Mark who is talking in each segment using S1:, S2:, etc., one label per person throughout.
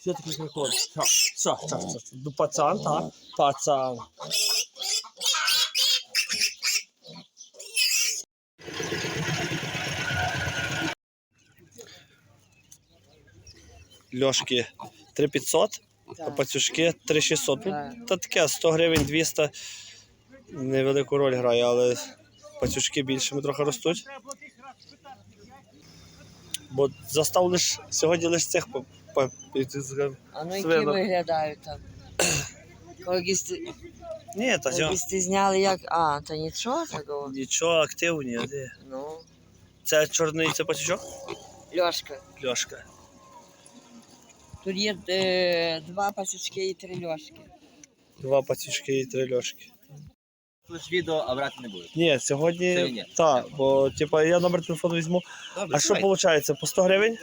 S1: Що такий прикол? Що? Що? Що? Що? Ну, пацан, так? Пацан. Льошки 3500, а пацюшки 3600. Ну, та таке 100 гривень 200 невелику роль грає, але пацюшки більшими трохи ростуть. Бо застав лиш сьогодні лише цих по,
S2: А ну які
S1: Свинок.
S2: виглядають там? Когісти,
S1: Ні, та цього
S2: когісти зняли як. А, то нічого такого.
S1: нічого активні. а де?
S2: Ну,
S1: Це чорний це пацючок?
S2: льошка.
S1: Льошка.
S2: Тут є е, два пасічки і три льошки.
S1: Два пацючки і три льошки.
S3: Лиш відео, а брати не будуть.
S1: Ні, сьогодні
S3: Сьогодні?
S1: так, бо типа я номер телефону візьму.
S3: Добре,
S1: А що виходить? По 100 гривень?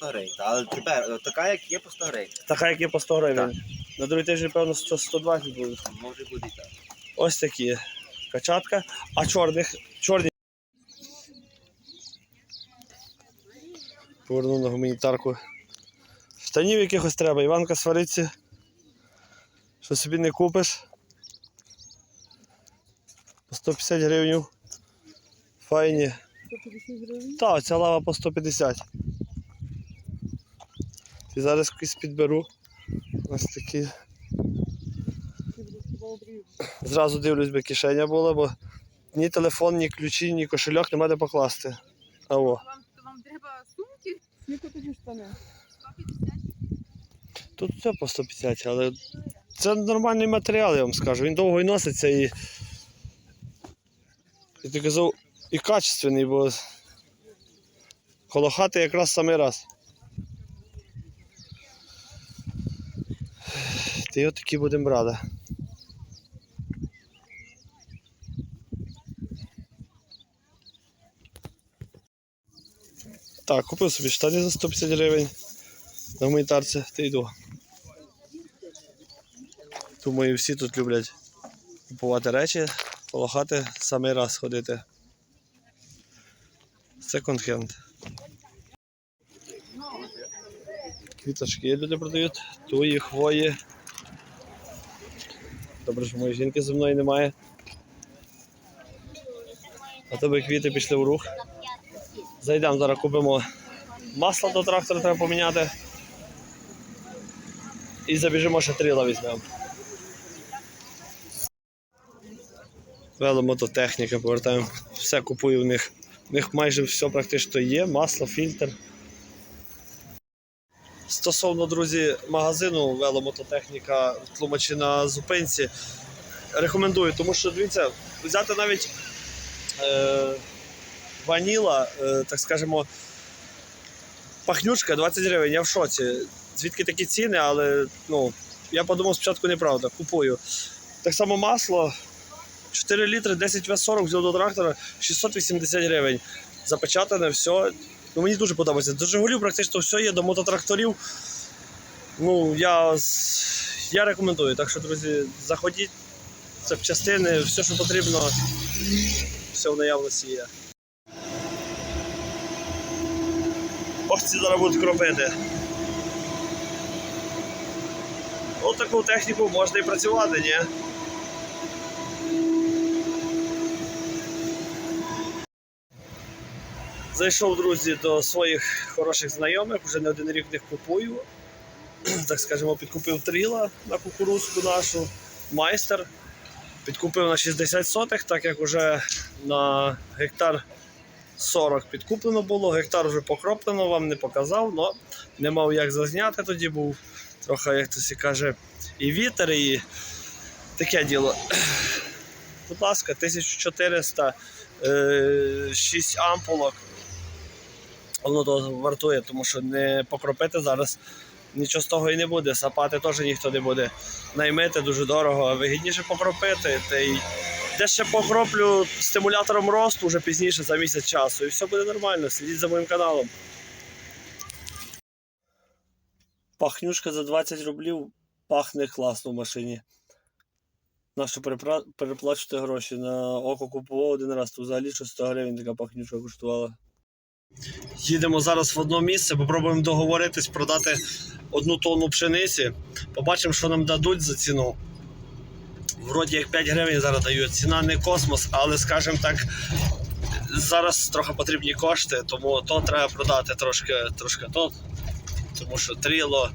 S3: По 100 гривень. Та, Але тепер така, як є по 100 гривень.
S1: Така, як є по 100 гривень. На другий тиждень, певно, 100, 120 буде.
S3: Може бути і так.
S1: Ось такі качатка. А чорних, чорні. Поверну на гуманітарку. Штанів якихось треба. Іванка свариться. Що собі не купиш. По 150 гривень. Файні.
S4: 150 гривень.
S1: Так, ця лава по 150. І зараз якийсь підберу. Ось такі. Зразу дивлюсь, би кишеня була, бо ні телефон, ні ключі, ні кошельок нема де покласти. А о.
S5: Вам, треба сумки?
S4: Скільки тобі штани?
S5: 150?
S1: Тут все по 150, але це нормальний матеріал, я вам скажу. Він довго і носиться і. І ти казав, і качественний, бо коло хати якраз самий раз. Ти от такі будемо брати. Так, купив собі штани за 150 гривень. На гуманітарці та йду. Думаю, всі тут люблять купувати речі, полохати самий раз ходити. Секонд-хенд. Квіточки люди продають, туї, хвої. Добре, що моєї жінки зі мною немає. А то би квіти пішли в рух. Зайдемо, зараз купимо масло до трактора, треба поміняти. І забіжимо ще тріла візьмемо. Веломототехніка, повертаємо. Все купую в них. В них майже все практично є, масло, фільтр. Стосовно, друзі, магазину веломототехніка в Тлумачі на зупинці. Рекомендую, тому що дивіться, взяти навіть е, ваніла, е, так скажемо, пахнючка 20 гривень, я в шоці. Звідки такі ціни, але ну, я подумав спочатку неправда, купую. Так само масло 4 літри, 10 в 40 взяв до трактора 680 гривень. Запечатане, все. Ну, мені дуже подобається. До Жигулів практично все є, до мототракторів. Ну, я, я рекомендую. Так що, друзі, заходіть це в частини, все, що потрібно, все в наявності є. Ох, ці зараз будуть кропити. Ось таку техніку можна і працювати, ні? Зайшов, друзі, до своїх хороших знайомих, вже не один рік них купую. Так скажемо, підкупив тріла на кукурузку нашу, майстер. Підкупив на 60 сотих, так як вже на гектар 40 підкуплено було, гектар вже покроплено, вам не показав, але не мав як зазняти тоді був. Трохи, як то сі каже, і вітер, і таке діло. Будь ласка, 1400, е, 6 ампулок. Воно того вартує, тому що не покропити зараз нічого з того і не буде. Сапати теж ніхто не буде. Наймити дуже дорого, а вигідніше покропити. Та й де ще покроплю стимулятором росту вже пізніше за місяць часу. І все буде нормально. Слідіть за моїм каналом. Пахнюшка за 20 рублів пахне класно в машині. Нащо переплачувати гроші? На око купував один раз, то взагалі що 100 гривень така пахнюшка коштувала. Їдемо зараз в одне місце, попробуємо договоритись продати одну тонну пшениці. Побачимо, що нам дадуть за ціну. Вроді як 5 гривень зараз дають. Ціна не космос, але скажімо так, зараз трохи потрібні кошти, тому то треба продати трошки, трошки то. Тому що тріло,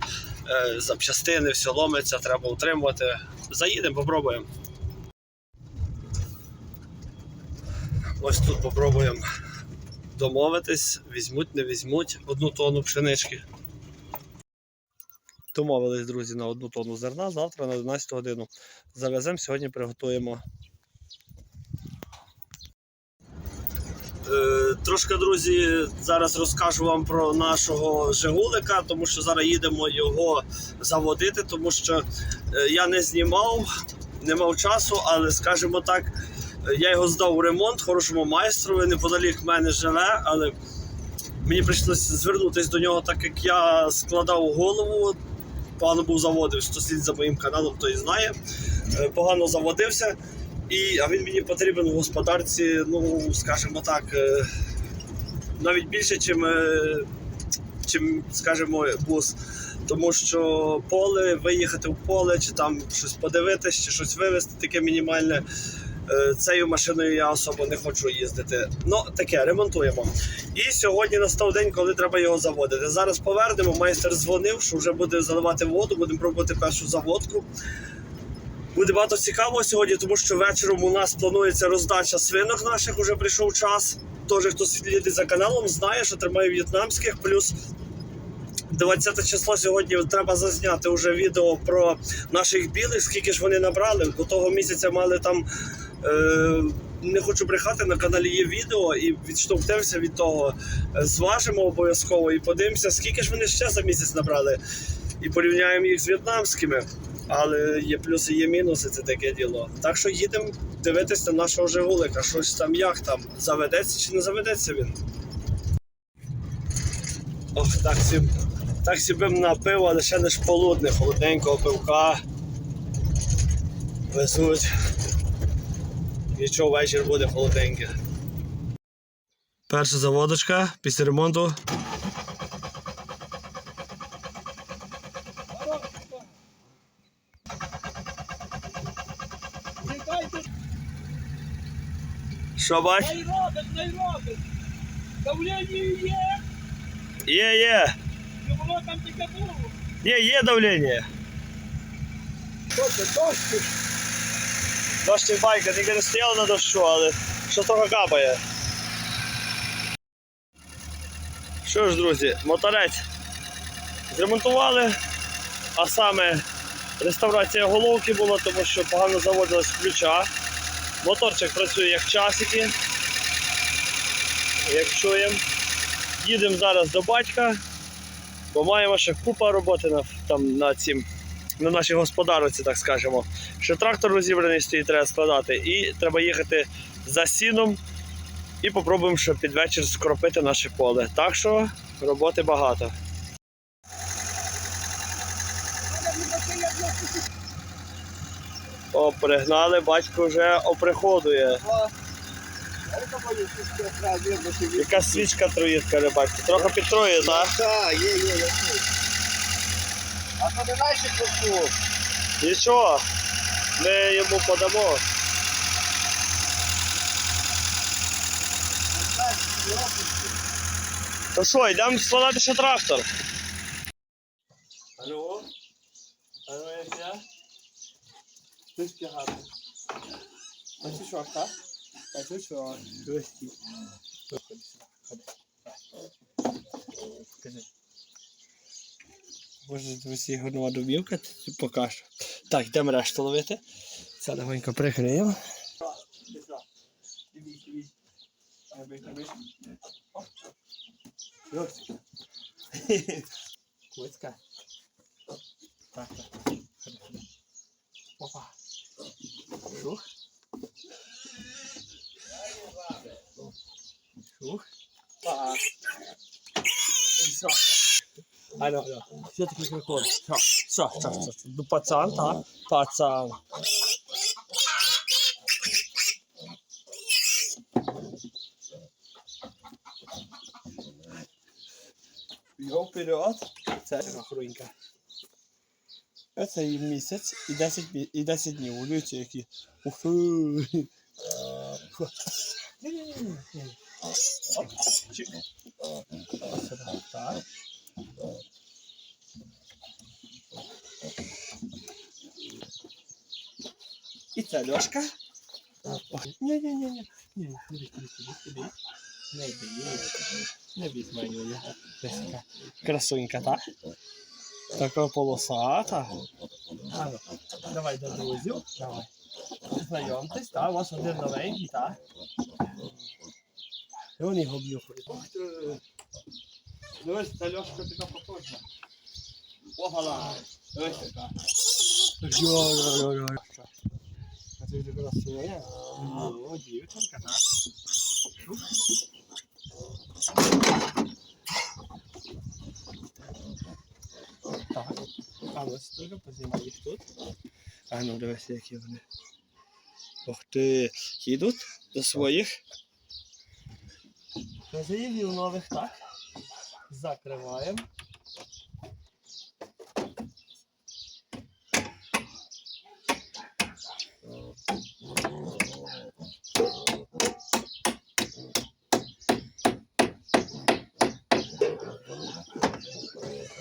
S1: е, запчастини, все ломиться, треба утримувати. Заїдемо, попробуємо. Ось тут попробуємо домовитись, візьмуть, не візьмуть одну тонну пшенички. Домовились, друзі, на одну тонну зерна. Завтра на 11 годину завеземо, сьогодні приготуємо. Е, Трошки, друзі, зараз розкажу вам про нашого Жигулика, тому що зараз їдемо його заводити, тому що е, я не знімав, не мав часу, але скажімо так, я його здав у ремонт хорошому майстру, неподалік мене живе, але мені прийшлося звернутися до нього, так як я складав голову. Погано був заводився, хто слід за моїм каналом, той знає. Е, Погано заводився. І, а він мені потрібен в господарці, ну, скажімо так, е, навіть більше, чим, е, чим скажімо, бус. Тому що поле, виїхати в поле, чи там щось подивитись, чи щось вивезти, таке мінімальне. Е, Цією машиною я особо не хочу їздити. Ну, таке, ремонтуємо. І сьогодні настав день, коли треба його заводити. Зараз повернемо. Майстер дзвонив, що вже буде заливати воду, будемо пробувати першу заводку. Буде багато цікавого сьогодні, тому що вечором у нас планується роздача свинок наших, уже прийшов час. Тож, хто слідить за каналом, знає, що тримаю в'єтнамських. Плюс 20 число сьогодні треба зазняти вже відео про наших білих, скільки ж вони набрали. До того місяця мали там. Е- не хочу брехати, на каналі є відео і відштовхнемося від того. Е, Зважимо обов'язково і подивимося, скільки ж вони ще за місяць набрали. І порівняємо їх з в'єтнамськими. Але є плюси, є мінуси, це таке діло. Так що їдемо дивитися на нашого Жигулика, щось там як там, заведеться чи не заведеться він. Ох, так сі, так сі напив, але ще не ж полудне, холодненького пивка. Везуть. Нічого вечір буде холодненьке. Перша заводочка після ремонту. Що бач?
S6: Най робить, най. Давлення є,
S1: Є, є.
S6: і воно там тільки було.
S1: Є, є давлення.
S6: Тобто дощ,
S1: Дощик байка, тільки не стояла на дощу, але що трохи капає. Що ж, друзі, моторець зремонтували, а саме реставрація головки була, тому що погано заводилась ключа. Моторчик працює як часики. Як чуємо. Їдемо зараз до батька, бо маємо ще купа роботи на, там, на, цім, на нашій господарці, так скажемо. Ще трактор розібраний стоїть, треба складати, і треба їхати за сіном і попробуємо ще під вечір скропити наше поле. Так що роботи багато. О, пригнали, батько вже оприходує. Якась свічка троїть, каже батько. Трохи підтроє, так?
S3: Так, є, є, чую. А то не наші куску.
S1: Нічого, ми йому подамо. То що, йдемо складати ще трактор? Алло? Алло, як я?
S4: Ти спігати. Пацючок, так? Пацючок. Досі.
S1: Боже, друзі, горнова домівка, покажу. Так, йдемо решту ловити. Це легонько прикриємо.
S4: Куцька. Так, так. Опа. Шух. Шух. Ага. Все.
S1: Алло, алло. Що таке приходить? Що? Що? Що? Що? Ну, пацан, так? Пацан. Його вперед. Це хруйка. Оце і місяць, і 10, і 10 днів. Дивіться, які. Ух Ні-ні-ні. Оп. Чик. Так. Це Льошка. Ні-ні-ні. Не. Не бій мене. Красунька, так? Така полосата. Давай до друзів. Давай. Знайомтесь, так, у вас один новенький, так? І вони його б'юхають. Дивись, ця Льошка така потужна. Опала. Дивись така. Йо-йо-йо-йо. А ти така красуня. О, дівчинка, так? А ось теж познімай їх тут. А ну дивись, які вони. Ух ти. Їдуть до своїх. Хазяїнів нових, так. Закриваємо.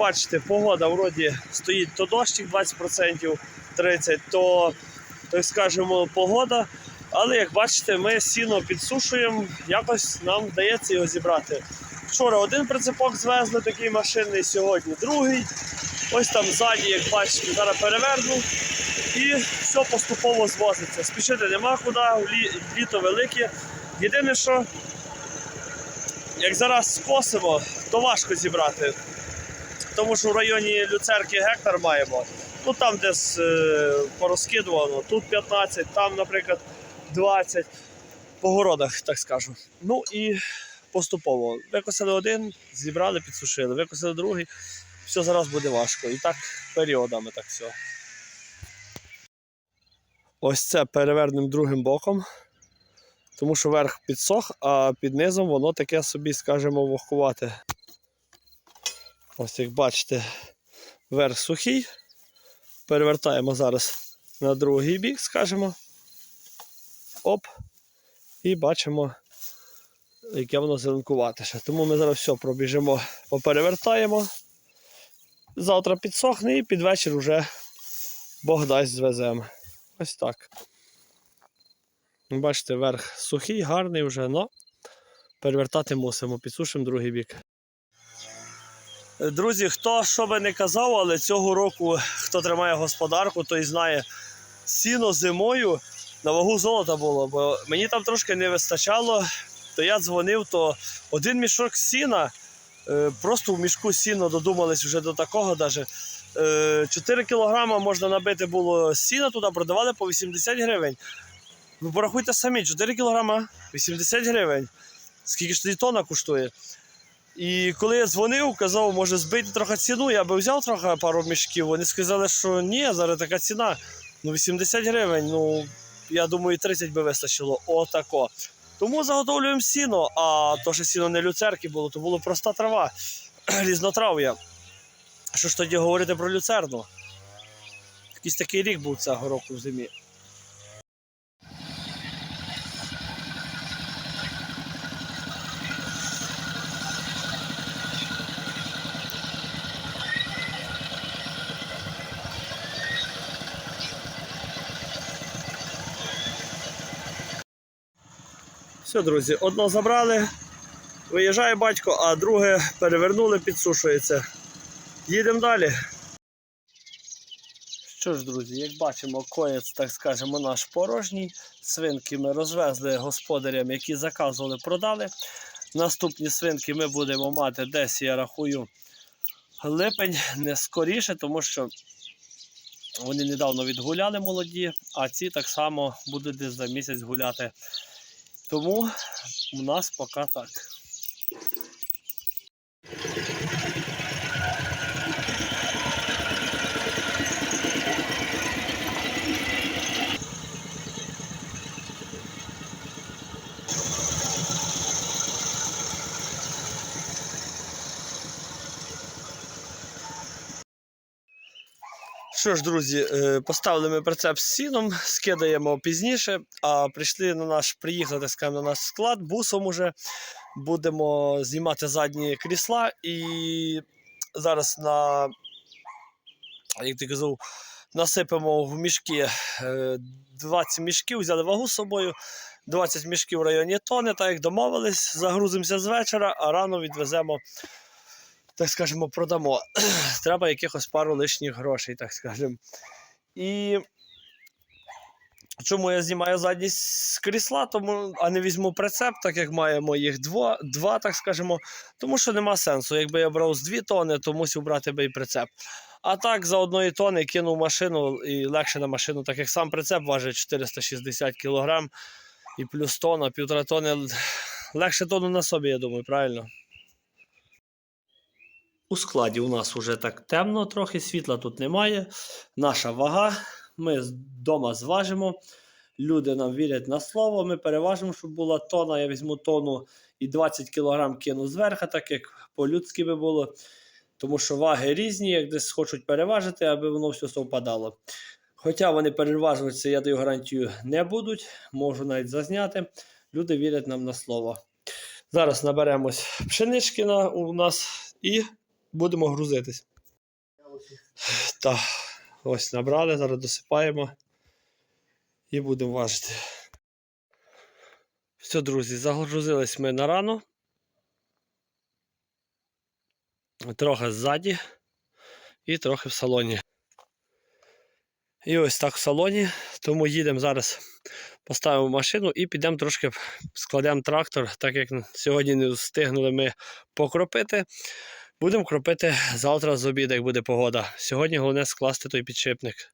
S1: бачите, погода вроді стоїть то дощик 20%, 30%, то, так скажемо, погода. Але як бачите, ми сіно підсушуємо, якось нам вдається його зібрати. Вчора один прицепок звезли такий машинний, сьогодні другий. Ось там ззаді, як бачите, зараз переверну. І все поступово звозиться. Спішити нема куди, лі- літо велике. Єдине, що як зараз скосимо, то важко зібрати тому що в районі Люцерки гектар маємо. Ну там десь е, порозкидувано, тут 15, там, наприклад, 20 по городах, так скажу. Ну і поступово. Викосили один, зібрали, підсушили, викосили другий. Все зараз буде важко. І так періодами так все. Ось це перевернемо другим боком. Тому що верх підсох, а під низом воно таке собі, скажімо, вогкувате. Ось як бачите, верх сухий. Перевертаємо зараз на другий бік, скажімо. Оп. І бачимо, яке воно зеленкувате ще. Тому ми зараз все пробіжимо, поперевертаємо. Завтра підсохне і під вечір вже Бог дасть звеземо. Ось так. Бачите, верх сухий, гарний вже, але перевертати мусимо, підсушимо другий бік. Друзі, хто що би не казав, але цього року, хто тримає господарку, той знає, сіно зимою на вагу золота було, бо мені там трошки не вистачало. То я дзвонив, то один мішок сіна, е, просто в мішку сіно додумались вже до такого. Даже. Е, 4 кілограма можна набити було сіна, туди продавали по 80 гривень. Ви порахуйте самі, 4 кілограма 80 гривень. Скільки ж тоді тонна коштує? І коли я дзвонив, казав, може збити трохи ціну, я би взяв трохи пару мішків. Вони сказали, що ні, зараз така ціна. Ну, 80 гривень. Ну, я думаю, 30 би вистачило. Отако. Тому заготовлюємо сіно, а то, що сіно не люцерки було, то було проста трава, різнотрав'я. Що ж тоді говорити про люцерну? Якийсь такий рік був цього року в зимі. Все, друзі, одно забрали, виїжджає батько, а друге перевернули, підсушується. Їдемо далі. Що ж, друзі, як бачимо, коєць, так скажемо, наш порожній. Свинки ми розвезли господарям, які заказували, продали. Наступні свинки ми будемо мати десь, я рахую, липень не скоріше, тому що вони недавно відгуляли молоді, а ці так само будуть десь за місяць гуляти. Тому у нас поки так. Що ж, друзі, е, поставили ми прицеп з сіном, скидаємо пізніше, а прийшли на наш, приїхали, так скажемо, на наш склад бусом уже. Будемо знімати задні крісла і зараз на, як ти казав, насипемо в мішки е, 20 мішків, взяли вагу з собою. 20 мішків в районі тони, так як домовились, загрузимося з вечора, а рано відвеземо, так скажемо, продамо. Треба якихось пару лишніх грошей, так скажемо. І чому я знімаю задність з крісла, тому, а не візьму прицеп, так як маємо їх два, два, так скажемо, тому що нема сенсу. Якби я брав з 2 тони, то мусив брати би і прицеп. А так за одної тони кинув машину і легше на машину, так як сам прицеп важить 460 кг і плюс тонна, півтора тони. Легше тону на собі, я думаю, правильно? У складі у нас вже так темно, трохи світла тут немає. Наша вага. Ми вдома зважимо. Люди нам вірять на слово. Ми переважимо, щоб була тона. Я візьму тону і 20 кг кину зверху, так як по-людськи би було. Тому що ваги різні, як десь хочуть переважити, аби воно все совпадало. Хоча вони переважуватися, я даю гарантію, не будуть, можу навіть зазняти. Люди вірять нам на слово. Зараз наберемось пшеничкина у нас і будемо грузитись. Так, ось набрали, зараз досипаємо і будемо важити. Все, друзі, загрузились ми на рану. Трохи ззаді і трохи в салоні. І ось так в салоні. Тому їдемо зараз, поставимо машину і підемо трошки складемо трактор, так як сьогодні не встигнули ми покропити. Будемо кропити завтра з обіду, як буде погода. Сьогодні головне скласти той підшипник.